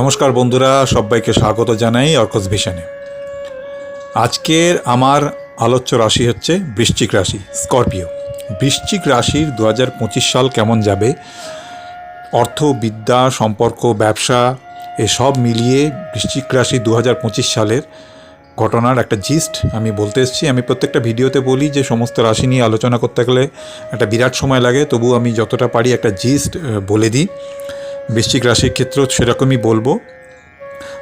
নমস্কার বন্ধুরা, সবাইকে স্বাগত জানাই অর্কস ভিশনে। আজকের আমার আলোচ্য রাশি হচ্ছে বৃশ্চিক রাশি, স্করপিও। বৃশ্চিক রাশির দু হাজার পঁচিশ সাল কেমন যাবে? অর্থ বিদ্যা সম্পর্ক, ব্যবসা এসব মিলিয়ে বৃশ্চিক রাশি দু হাজার পঁচিশ সালের ঘটনার একটা জিস্ট আমি বলতে এসেছি। আমি প্রত্যেকটা ভিডিওতে বলি যে, সমস্ত রাশি নিয়ে আলোচনা করতে গেলে একটা বিরাট সময় লাগে তবু আমি যতটা পারি একটা জিস্ট বলে দিই। বৃশ্চিক রাশির ক্ষেত্রেও সেরকমই বলব।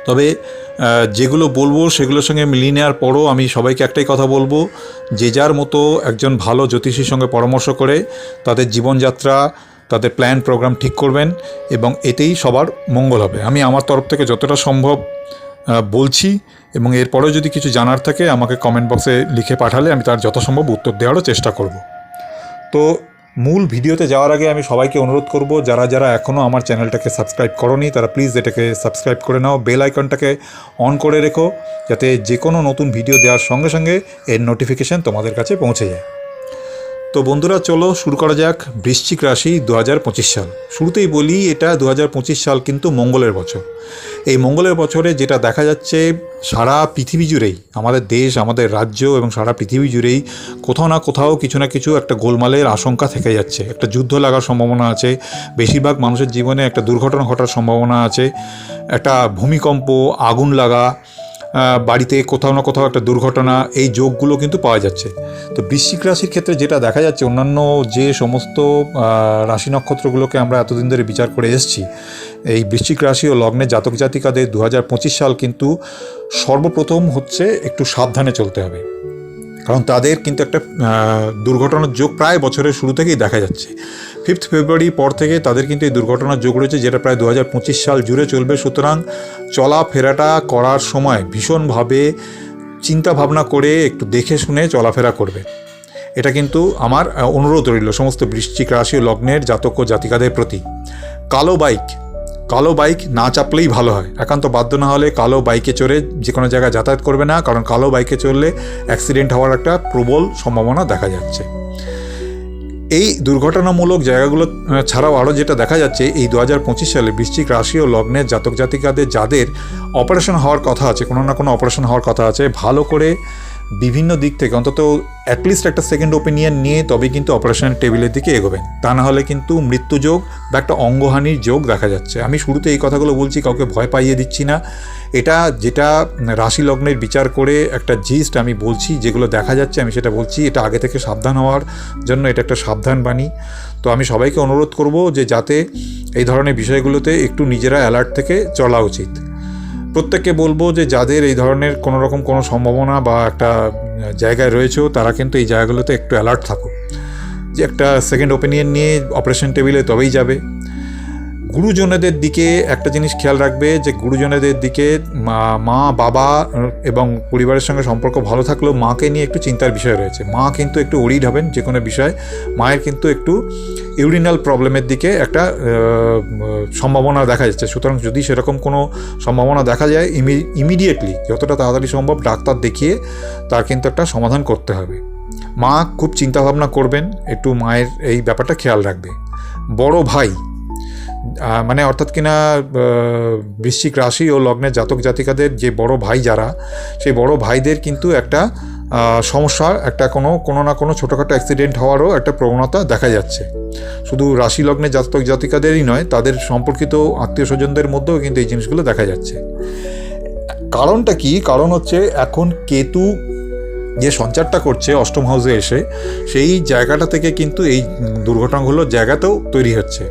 তবে যেগুলো বলব সেগুলোর সঙ্গে মিলিয়ে নেওয়ার পরও আমি সবাইকে একটাই কথা বলব, যে যার মতো একজন ভালো জ্যোতিষীর সঙ্গে পরামর্শ করে তাদের জীবনযাত্রা, তাদের প্ল্যান প্রোগ্রাম ঠিক করবেন এবং এতেই সবার মঙ্গল হবে। আমি আমার তরফ থেকে যতটা সম্ভব বলছি এবং এরপরেও যদি কিছু জানার থাকে আমাকে কমেন্ট বক্সে লিখে পাঠালে আমি তার যথাসম্ভব উত্তর দেওয়ারও চেষ্টা করব। তো মূল ভিডিওতে যাওয়ার আগে আমি সবাইকে অনুরোধ করব, যারা যারা এখনও আমার চ্যানেলটাকে সাবস্ক্রাইব করনি, তারা প্লিজ এটাকে সাবস্ক্রাইব করে নাও, বেল আইকনটাকে অন করে রেখো, যাতে যে কোনো নতুন ভিডিও দেওয়ার সঙ্গে সঙ্গে এর নোটিফিকেশান তোমাদের কাছে পৌঁছে যায়। তো বন্ধুরা, চলো শুরু করা যাক বৃশ্চিক রাশি দু হাজার পঁচিশ সাল। শুরুতেই বলি, এটা দু হাজার পঁচিশ সাল কিন্তু মঙ্গলের বছর। এই মঙ্গলের বছরে যেটা দেখা যাচ্ছে, সারা পৃথিবী জুড়েই, আমাদের দেশ, আমাদের রাজ্য এবং সারা পৃথিবী জুড়েই কোথাও না কোথাও কিছু না কিছু একটা গোলমালের আশঙ্কা থেকে যাচ্ছে। একটা যুদ্ধ লাগার সম্ভাবনা আছে, বেশিরভাগ মানুষের জীবনে একটা দুর্ঘটনা ঘটার সম্ভাবনা আছে, একটা ভূমিকম্প, আগুন লাগা বাড়িতে কোথাও না কোথাও একটা দুর্ঘটনা, এই যোগগুলো কিন্তু পাওয়া যাচ্ছে। তো বৃশ্চিক রাশির ক্ষেত্রে যেটা দেখা যাচ্ছে, অন্যান্য যে সমস্ত রাশি নক্ষত্রগুলোকে আমরা এতদিন ধরে বিচার করে এসেছি, এই বৃশ্চিক রাশি ও লগ্নের জাতক জাতিকাদের দু হাজার পঁচিশ সাল কিন্তু সর্বপ্রথম হচ্ছে একটু সাবধানে চলতে হবে। কারণ তাদের কিন্তু একটা দুর্ঘটনার যোগ প্রায় বছরের শুরু থেকেই দেখা যাচ্ছে। ফিফথ ফেব্রুয়ারি পর থেকে তাদের কিন্তু এই দুর্ঘটনার যোগ রয়েছে, যেটা প্রায় দু হাজার পঁচিশ সাল জুড়ে চলবে। সুতরাং চলাফেরাটা করার সময় ভীষণভাবে চিন্তা ভাবনা করে একটু দেখে শুনে চলাফেরা করবে। এটা কিন্তু আমার অনুরোধ রইল সমস্ত বৃশ্চিক রাশি লগ্নের জাতক ও জাতিকাদের প্রতি। কালো বাইক কালো বাইক না চাপলেই ভালো হয়। একান্ত বাধ্য না হলে কালো বাইকে চড়ে যে কোনো জায়গায় যাতায়াত করবে না, কারণ কালো বাইকে চললে অ্যাক্সিডেন্ট হওয়ার একটা প্রবল সম্ভাবনা দেখা যাচ্ছে। এই দুর্ঘটনামূলক জায়গাগুলো ছাড়াও আরও যেটা দেখা যাচ্ছে, এই দু হাজার পঁচিশ সালে বৃশ্চিক রাশি ও লগ্নের জাতক জাতিকাদের যাদের অপারেশন হওয়ার কথা আছে, কোনো না কোনো অপারেশন হওয়ার কথা আছে, ভালো করে বিভিন্ন দিক থেকে, অন্তত অ্যাটলিস্ট একটা সেকেন্ড ওপিনিয়ন নিয়ে তবে কিন্তু অপারেশনের টেবিলের দিকে এগোবেন। তা না হলে কিন্তু মৃত্যু যোগ বা একটা অঙ্গহানির যোগ দেখা যাচ্ছে। আমি শুরুতে এই কথাগুলো বলছি, কাউকে ভয় পাইয়ে দিচ্ছি না। এটা যেটা রাশি লগ্নের বিচার করে একটা জিস্ট আমি বলছি, যেগুলো দেখা যাচ্ছে, আমি সেটা বলছি, এটা আগে থেকে সাবধান হওয়ার জন্য এটা একটা সাবধান বাণী। তো আমি সবাইকে অনুরোধ করব যে যাতে এই ধরনের বিষয়গুলোতে একটু নিজেরা অ্যালার্ট থেকে চলা উচিত। প্রত্যেককে বলব যে যাদের এই ধরনের কোনো রকম কোনো সম্ভাবনা বা একটা জায়গায় রয়েছেও, তারা কিন্তু এই জায়গাগুলোতে একটু অ্যালার্ট থাকুক। যে একটা সেকেন্ড ওপিনিয়ন নিয়ে অপারেশন টেবিলে তবেই যাবে। গুরুজনেদের দিকে একটা জিনিস খেয়াল রাখবে যে গুরুজনেদের দিকে মা বাবা এবং পরিবারের সঙ্গে সম্পর্ক ভালো থাকলেও মাকে নিয়ে একটু চিন্তার বিষয় রয়েছে। মা কিন্তু একটু ওরিড হবেন যে কোনো বিষয়। মায়ের কিন্তু একটু ইউরিনাল প্রবলেমের দিকে একটা সম্ভাবনা দেখা যাচ্ছে। সুতরাং যদি সেরকম কোনো সম্ভাবনা দেখা যায় ইমিডিয়েটলি যতটা তাড়াতাড়ি সম্ভব ডাক্তার দেখিয়ে তার কিন্তু একটা সমাধান করতে হবে। মা খুব চিন্তাভাবনা করবেন, একটু মায়ের এই ব্যাপারটা খেয়াল রাখবে। বড় ভাই মানে অর্থাৎ কিনা বৃশ্চিক রাশি ও লগ্নের জাতক জাতিকাদের যে বড় ভাই যারা সেই বড় ভাইদের কিন্তু একটা সমস্যা একটা কোনো কোনো না কোনো ছোটোখাটো অ্যাক্সিডেন্ট হওয়ারও একটা প্রবণতা দেখা যাচ্ছে। শুধু রাশি লগ্নের জাতক জাতিকাদেরই নয় তাদের সম্পর্কিত আত্মীয় স্বজনদের মধ্যেও কিন্তু এই জিনিসগুলো দেখা যাচ্ছে। কারণটা কি? কারণ হচ্ছে এখন কেতু যে সঞ্চারটা করছে অষ্টম হাউসে এসে সেই জায়গাটা থেকে কিন্তু এই উম, দুর্ঘটনাগুলোর জায়গাতেও তৈরি হচ্ছে।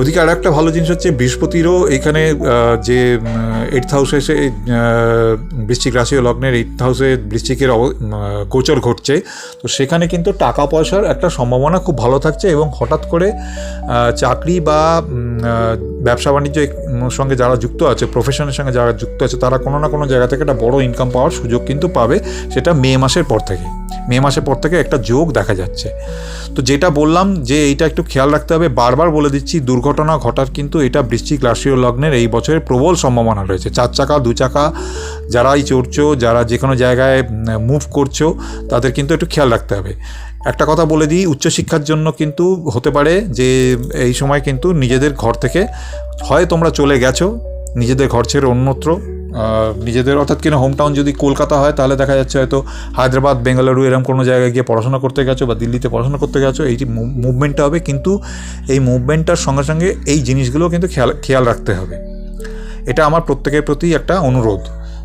ওদিকে আর একটা ভালো জিনিস হচ্ছে বৃহস্পতিরও এখানে যে এইট হাউসে এসে বৃশ্চিক রাশি ও লগ্নের এইট হাউসে বৃশ্চিকের গোচর ঘটছে। তো সেখানে কিন্তু টাকা পয়সার একটা সম্ভাবনা খুব ভালো থাকছে এবং হঠাৎ করে চাকরি বা ব্যবসা বাণিজ্য সঙ্গে যারা যুক্ত আছে প্রফেশনের সঙ্গে যারা যুক্ত আছে, তারা কোনো না কোনো জায়গা থেকে একটা বড় ইনকাম পাওয়ার সুযোগ কিন্তু পাবে সেটা মে মাসের পর থেকে। মে মাসের পর থেকে একটা যোগ দেখা যাচ্ছে। তো যেটা বললাম যে এইটা একটু খেয়াল রাখতে হবে, বারবার বলে দিচ্ছি, দুর্ঘটনা ঘটার কিন্তু এটা বৃশ্চিক রাশি ও লগ্নের এই বছরের প্রবল সম্ভাবনা রয়েছে। চার চাকা, দু চাকা, যারাই চড়ছো, যারা যে কোনো জায়গায় মুভ করছ, তাদের কিন্তু একটু খেয়াল রাখতে হবে। একটা কথা বলে দিই, উচ্চশিক্ষার জন্য কিন্তু হতে পারে যে এই সময় কিন্তু নিজেদের ঘর থেকে, হয় তোমরা চলে গেছো, নিজেদের ঘর ছেড়ে অন্যত্র নিজেদের, অর্থাৎ কিনা হোম টাউন যদি কলকাতা হয়, তাহলে দেখা যাচ্ছে হয়তো হায়দ্রাবাদ, বেঙ্গালুরু এরকম কোনো জায়গায় গিয়ে পড়াশোনা করতে গেছো বা দিল্লিতে পড়াশোনা করতে গেছো এই মুভমেন্টটা হবে, কিন্তু এই মুভমেন্টটার সঙ্গে সঙ্গে এই জিনিসগুলো কিন্তু খেয়াল খেয়াল রাখতে হবে। এটা আমার প্রত্যেকের প্রতি একটা অনুরোধ,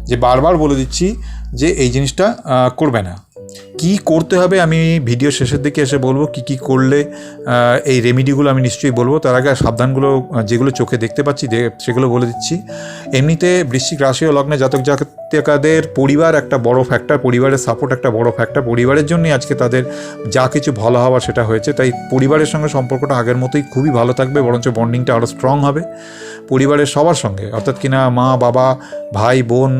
যে বারবার বলে দিচ্ছি যে এই জিনিসটা করবে না। কি করতে হবে আমি ভিডিও শেষের দিকে এসে বলব, কি কি করলে এই রেমিডিগুলো আমি নিশ্চয়ই বলব। তার আগে সাবধানগুলো, যেগুলো চোখে দেখতে পাচ্ছি সেগুলো বলে দিচ্ছি। এমনিতে বৃশ্চিক রাশি ও লগ্নে জাতক জাতিকাদের পরিবার একটা বড় ফ্যাক্টর পরিবারের সাপোর্ট একটা বড় ফ্যাক্টর পরিবারের জন্যই আজকে তাদের যা কিছু ভালো হওয়া সেটা হয়েছে। তাই পরিবারের সঙ্গে সম্পর্কটা আগের মতোই খুবই ভালো থাকবে, বরঞ্চ বন্ডিংটা আরও স্ট্রং হবে। পরিবারের সবার সঙ্গে, অর্থাৎ কিনা মা, বাবা, ভাই, বোন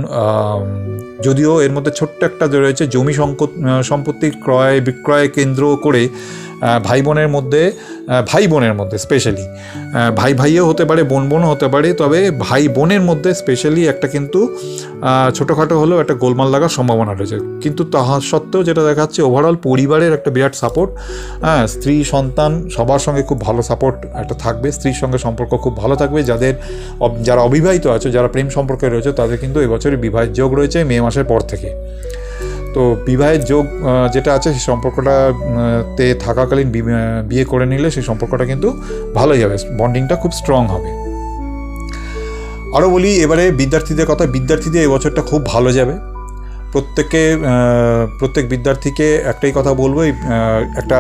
যদিও এর মধ্যে ছোট্ট একটা রয়েছে, জমি সংকট সম্পত্তি ক্রয়, বিক্রয় কেন্দ্র করে ভাই বোনের মধ্যে ভাই বোনের মধ্যে স্পেশালি ভাই ভাইও হতে পারে, বোন বোনও হতে পারে, তবে ভাই বোনের মধ্যে স্পেশালি একটা কিন্তু ছোটোখাটো হলেও একটা গোলমাল লাগার সম্ভাবনা রয়েছে। কিন্তু তাহা সত্ত্বেও যেটা দেখা যাচ্ছে ওভারঅল পরিবারের একটা বিরাট সাপোর্ট হ্যাঁ স্ত্রী, সন্তান সবার সঙ্গে খুব ভালো সাপোর্ট একটা থাকবে, স্ত্রীর সঙ্গে সম্পর্ক খুব ভালো থাকবে, যাদের যারা অবিবাহিত আছে, যারা প্রেম সম্পর্কে রয়েছে, তাদের কিন্তু এবছরে বিবাহের যোগ রয়েছে মে মাসের পর থেকে। তো বিবাহের যোগ যেটা আছে, সেই সম্পর্কটা তে থাকাকালীন বিয়ে করে নিলে সেই সম্পর্কটা কিন্তু ভালোই হবে। বন্ডিংটা খুব স্ট্রং হবে। আরও বলি, এবারে বিদ্যার্থীদের কথা, বিদ্যার্থীদের এবছরটা খুব ভালো যাবে। প্রত্যেককে প্রত্যেক বিদ্যার্থীকে একটাই কথা বলব একটা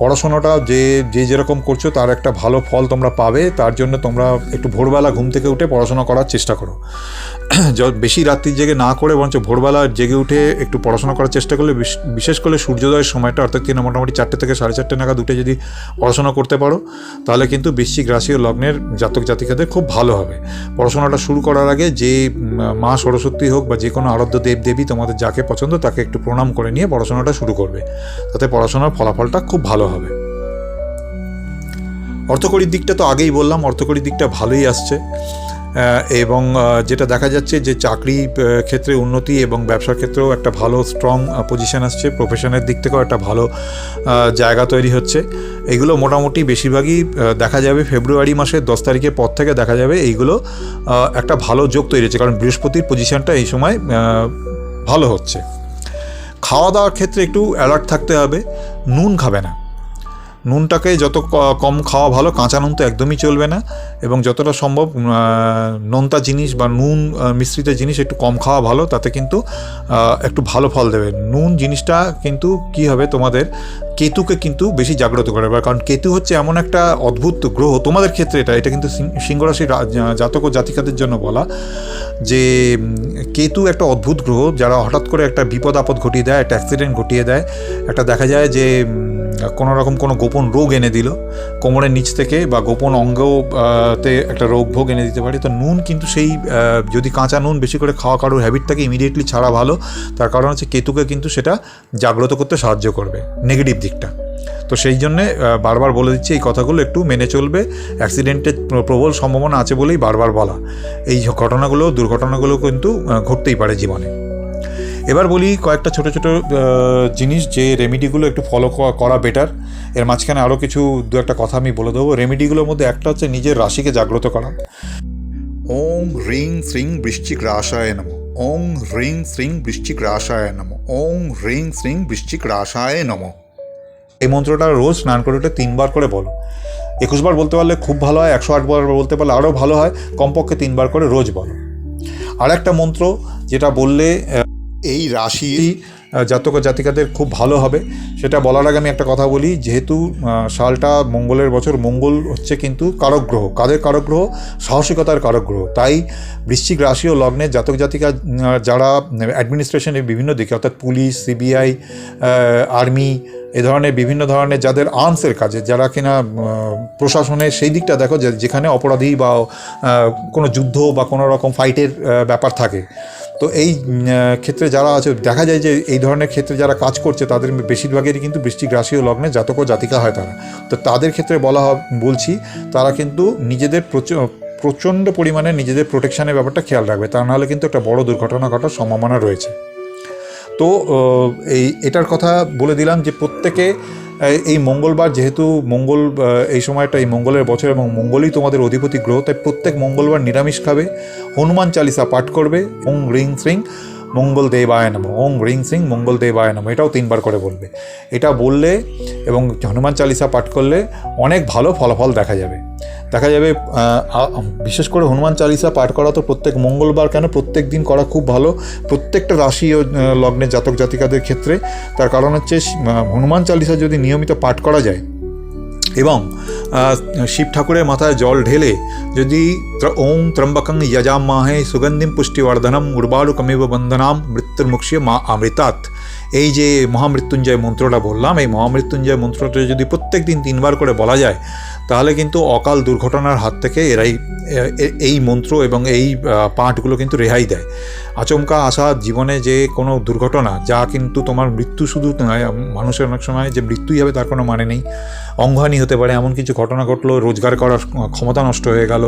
পড়াশোনাটা যে যে যেরকম করছ তার একটা ভালো ফল তোমরা পাবে। তার জন্য তোমরা একটু ভোরবেলা ঘুম থেকে উঠে পড়াশোনা করার চেষ্টা করো। বেশি রাত্রির জেগে না করে বরঞ্চ ভোরবেলা জেগে উঠে একটু পড়াশোনা করার চেষ্টা করলে বিশেষ করে সূর্যোদয়ের সময়টা, অর্থাৎ কিনা মোটামুটি চারটে থেকে সাড়ে চারটে নাগাদ উঠে যদি পড়াশোনা করতে পারো, তাহলে কিন্তু বৃশ্চিক রাশি ও লগ্নের জাতক জাতিকাদের খুব ভালো হবে। পড়াশোনাটা শুরু করার আগে যে মা সরস্বতী হোক বা যে কোনো আরাধ্য দেব দেবী তোমাদের যাকে পছন্দ তাকে একটু প্রণাম করে নিয়ে পড়াশোনাটা শুরু করবে। তাতে পড়াশোনার ফলাফলটা খুব ভালো হবে। অর্থকরীর দিকটা তো আগেই বললাম অর্থকরীর দিকটা ভালোই আসছে। এবং যেটা দেখা যাচ্ছে যে চাকরি ক্ষেত্রে উন্নতি এবং ব্যবসার ক্ষেত্রেও একটা ভালো স্ট্রং পজিশন আসছে। প্রফেশনের দিক থেকেও একটা ভালো জায়গা তৈরি হচ্ছে। এগুলো মোটামুটি বেশিরভাগই দেখা যাবে ফেব্রুয়ারি মাসের দশ তারিখের পর থেকে দেখা যাবে এইগুলো একটা ভালো যোগ তৈরি হচ্ছে। কারণ বৃহস্পতির পজিশনটা এই সময় ভালো হচ্ছে। খাওয়া দাওয়ার ক্ষেত্রে একটু অ্যালার্ট থাকতে হবে নুন খাবে না। নুনটাকে যত কম খাওয়া ভালো, কাঁচা নুন তো একদমই চলবে না। এবং যতটা সম্ভব নোনতা জিনিস বা নুন মিশ্রিত জিনিস একটু কম খাওয়া ভালো, তাতে কিন্তু একটু ভালো ফল দেবে। নুন জিনিসটা কিন্তু কি হবে তোমাদের, কেতুকে কিন্তু বেশি জাগ্রত করে। কারণ কেতু হচ্ছে এমন একটা অদ্ভুত গ্রহ, তোমাদের ক্ষেত্রে এটা এটা কিন্তু সিং- সিংহ জাতক ও জাতিকাদের জন্য বলা, যে কেতু একটা অদ্ভুত গ্রহ, যারা হঠাৎ করে একটা বিপদ আপদ ঘটিয়ে দেয়, একটা অ্যাক্সিডেন্ট ঘটিয়ে দেয়। একটা দেখা যায় যে কোনো রকম কোনো গোপন রোগ এনে দিল। কোমরের নিচ থেকে বা গোপন অঙ্গও আহ, তে একটা রোগ ভোগ এনে দিতে পারে। তো নুন কিন্তু সেই যদি কাঁচা নুন বেশি করে খাওয়া কারোর হ্যাবিটটাকে ইমিডিয়েটলি ছাড়া ভালো। তার কারণ হচ্ছে কেতুকে কিন্তু সেটা জাগ্রত করতে সাহায্য করবে নেগেটিভ দিকটা। তো সেই জন্যে বারবার বলে দিচ্ছি এই কথাগুলো একটু মেনে চলবে। অ্যাক্সিডেন্টের প্রবল সম্ভাবনা আছে বলেই বারবার বলা। এই ঘটনাগুলো দুর্ঘটনাগুলো কিন্তু ঘটতেই পারে জীবনে। এবার বলি কয়েকটা ছোট ছোট জিনিস যে রেমিডিগুলো একটু ফলো করা বেটার এর মাঝখানে আরও কিছু, দু একটা কথা আমি বলে দেবো। রেমিডিগুলোর মধ্যে একটা হচ্ছে নিজের রাশিকে জাগ্রত করা। ওং রিং শ্রিং বৃশ্চিক রাশায় নম। ওং রিং শ্রিং বৃশ্চিক রাশায় নম। ওং হ্রিং শ্রিং বৃশ্চিক রাশায় নম। এই মন্ত্রটা রোজ স্নান করে উঠে তিনবার করে বলো। একুশবার বলতে পারলে খুব ভালো হয়, একশো আটবার বলতে পারলে আরও ভালো হয়, কমপক্ষে তিনবার করে রোজ বলো। আর একটা মন্ত্র যেটা বললে এই রাশি জাতক জাতিকাদের খুব ভালো হবে। সেটা বলার আগে আমি একটা কথা বলি, যেহেতু সালটা মঙ্গলের বছর, মঙ্গল হচ্ছে কিন্তু কারক গ্রহ। কাদের কারক গ্রহ? সাহসিকতার কারক গ্রহ। তাই বৃশ্চিক রাশি ও লগ্নের জাতক জাতিকা যারা অ্যাডমিনিস্ট্রেশনের বিভিন্ন দিকে, অর্থাৎ পুলিশ সিবিআই আর্মি এ ধরনের বিভিন্ন ধরনের যাদের আর্মসের কাজে, যারা কিনা প্রশাসনের সেই দিকটা দেখো যেখানে অপরাধী বা কোনো যুদ্ধ বা কোনো রকম ফাইটের ব্যাপার থাকে। তো এই ক্ষেত্রে যারা আছে, দেখা যায় যে এই ধরনের ক্ষেত্রে যারা কাজ করছে, তাদের বেশিরভাগেরই কিন্তু ও লগ্নে জাতক ও জাতিকা হয় তারা। তো তাদের ক্ষেত্রে বলা বলছি, তারা কিন্তু নিজেদের প্রচ- প্রচণ্ড পরিমাণে নিজেদের প্রোটেকশনের ব্যাপারটা খেয়াল রাখবে। তা নাহলে কিন্তু একটা বড় দুর্ঘটনা ঘটার সম্ভাবনা রয়েছে। তো এই, এটার কথা বলে দিলাম যে প্রত্যেকে এই মঙ্গলবার যেহেতু মঙ্গল এই সময়টা এই মঙ্গলের বছর এবং মঙ্গলই তোমাদের অধিপতি গ্রহ, তাই প্রত্যেক মঙ্গলবার নিরামিষ খাবে। হনুমান চালিসা পাঠ করবে, ওং রিং শ্রিং, মঙ্গল দেবায় নম। ওং রিং সিং মঙ্গল দেবায় নম, এটাও তিনবার করে বলবে। এটা বললে এবং হনুমান চালিসা পাঠ করলে অনেক ভালো ফলাফল দেখা যাবে। দেখা যাবে বিশেষ করে হনুমান চালিসা পাঠ করা তো প্রত্যেক মঙ্গলবার কেন? প্রত্যেক দিন করা খুব ভালো। প্রত্যেকটা রাশি ও লগ্নের জাতক জাতিকাদের ক্ষেত্রে। তার কারণ হচ্ছে হনুমান চালিসা যদি নিয়মিত পাঠ করা যায় এবং শিব ঠাকুরের মাথায় জল ঢেলে যদি ওং ত্রম্বকং যজামাহে সুগন্ধিম পুষ্টিবর্ধনম উর্বালুকমিব বন্ধনাম মৃত্যুর্মুক্ষিয় মা অমৃতাৎ। এই যে মহামৃত্যুঞ্জয় মন্ত্রটা বললাম, এই মহামৃত্যুঞ্জয় মন্ত্রটা যদি প্রত্যেক দিন তিনবার করে বলা যায়, তাহলে কিন্তু অকাল দুর্ঘটনার হাত থেকে এরাই এই মন্ত্র এবং এই পাঠগুলো কিন্তু রেহাই দেয়। আচমকা আসা জীবনে যে কোনো দুর্ঘটনা, যা কিন্তু তোমার মৃত্যু শুধু নয় মানুষের অনেক সময় যে মৃত্যুই হবে তার কোনো মানে নেই। অঙ্গহানি হতে পারে, এমন কিছু ঘটনা ঘটলো, রোজগার করার ক্ষমতা নষ্ট হয়ে গেল।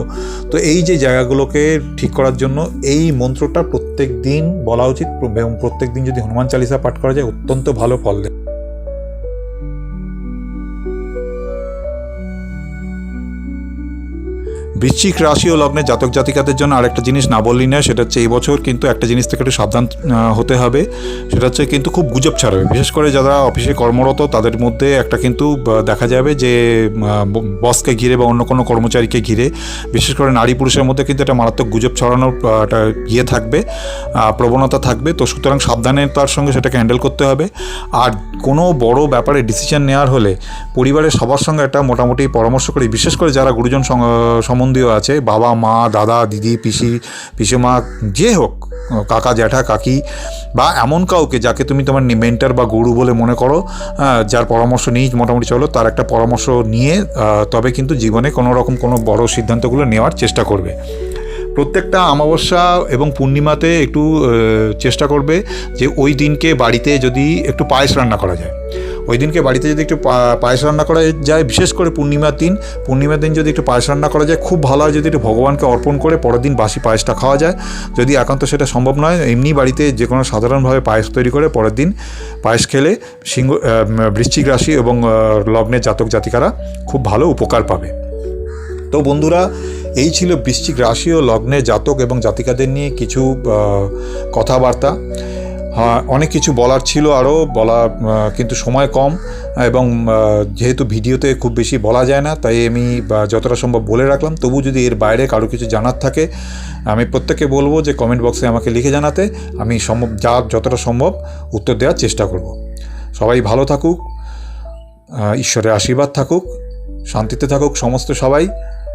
তো এই যে জায়গাগুলোকে ঠিক করার জন্য এই মন্ত্রটা প্রত্যেক দিন বলা উচিত, এবং প্রত্যেক দিন যদি হনুমান চালিসা পাঠ করা যায়, অত্যন্ত ভালো ফল দেয় বৃশ্চিক রাশি ও লগ্নে জাতক জাতিকাদের জন্য আরেকটা জিনিস না বললি না সেটা হচ্ছে এই বছর কিন্তু একটা জিনিস থেকে একটু সাবধান হতে হবে। সেটা হচ্ছে কিন্তু খুব গুজব ছাড়বে। বিশেষ করে যারা অফিসে কর্মরত, তাদের মধ্যে একটা কিন্তু দেখা যাবে যে বসকে ঘিরে বা অন্য কোনো কর্মচারীকে ঘিরে, বিশেষ করে নারী পুরুষের মধ্যে কিন্তু একটা মারাত্মক গুজব ছড়ানোর একটা ইয়ে থাকবে প্রবণতা থাকবে। তো সুতরাং সাবধানতার সঙ্গে সেটাকে হ্যান্ডেল করতে হবে। আর কোনো বড় ব্যাপারে ডিসিশন নেওয়ার হলে পরিবারের সবার সঙ্গে একটা মোটামুটি পরামর্শ করি। বিশেষ করে যারা গুরুজন সং- সম্বন্ধীয় আছে, বাবা, মা, দাদা, দিদি, পিসি, পিসিমা, যে হোক, কাকা, জ্যাঠা, কাকি বা এমন কাউকে যাকে তুমি তোমার মেন্টার বা গুরু বলে মনে করো যার পরামর্শ নিয়েই মোটামুটি চলো, তার একটা পরামর্শ নিয়ে তবে কিন্তু জীবনে কোনো রকম কোনো বড় সিদ্ধান্তগুলো নেওয়ার চেষ্টা করবে। প্রত্যেকটা অমাবস্যা এবং পূর্ণিমাতে একটু চেষ্টা করবে যে ওই দিনকে বাড়িতে যদি একটু পায়েস রান্না করা যায়। ওই দিনকে বাড়িতে যদি একটু পায়েস রান্না করা যায়, বিশেষ করে পূর্ণিমার দিন পূর্ণিমার দিন যদি একটু পায়েস রান্না করা যায়, খুব ভালো হয় যদি একটু ভগবানকে অর্পণ করে পরের দিন বাসি পায়েসটা খাওয়া যায়। যদি একান্ত সেটা সম্ভব নয়, এমনি বাড়িতে যে কোনো সাধারণভাবে পায়েস তৈরি করে পরের দিন পায়েস খেলে সিংহ বৃশ্চিক রাশি এবং লগ্নের জাতক জাতিকারা খুব ভালো উপকার পাবে। তো বন্ধুরা, এই ছিল বৃশ্চিক রাশি ও লগ্নের জাতক এবং জাতিকাদের নিয়ে কিছু কথাবার্তা। অনেক কিছু বলার ছিল আরও বলা কিন্তু সময় কম, এবং যেহেতু ভিডিওতে খুব বেশি বলা যায় না, তাই আমি যতটা সম্ভব বলে রাখলাম। তবু যদি এর বাইরে কারও কিছু জানার থাকে, আমি প্রত্যেককে বলব যে কমেন্ট বক্সে আমাকে লিখে জানাতে, আমি সম্ভব, যা যতটা সম্ভব উত্তর দেওয়ার চেষ্টা করব। সবাই ভালো থাকুক ঈশ্বরের আশীর্বাদ থাকুক, শান্তিতে থাকুক সমস্ত সবাই।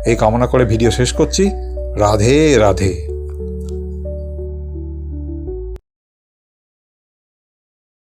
এই কামনা করে ভিডিও শেষ করছি। রাধে রাধে।